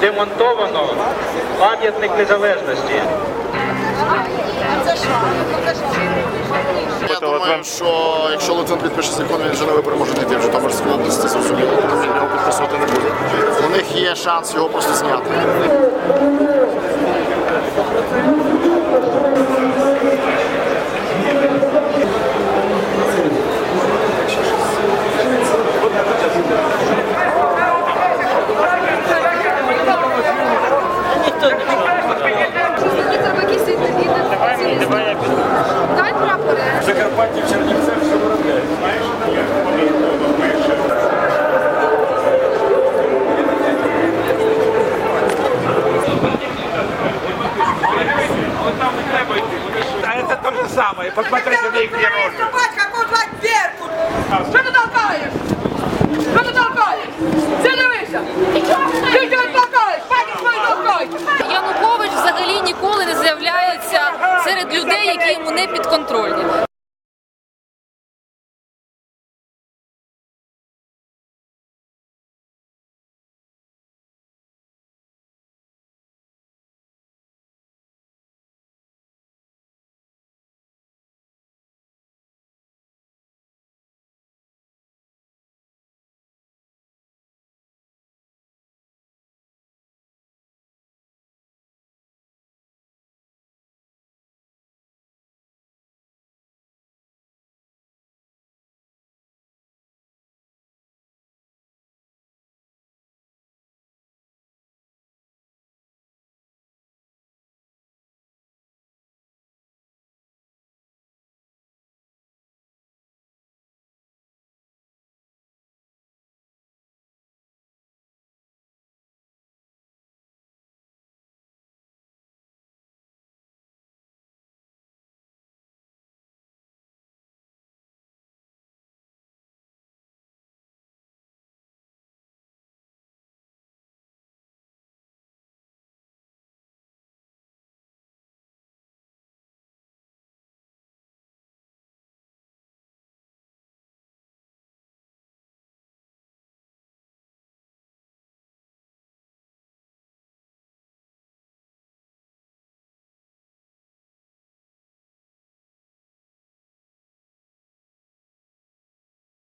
демонтовано пам'ятник незалежності. Я думаю, що якщо Литвин підпише закон, він вже не випереможений йти в Житомирській області, зрозуміло, він його підписувати не буде. У них є шанс його просто зняти. Дай прапори. Закарпаття в Чернівцях все то же самое. Посмотрите на звать Беркут! Підконтрольні.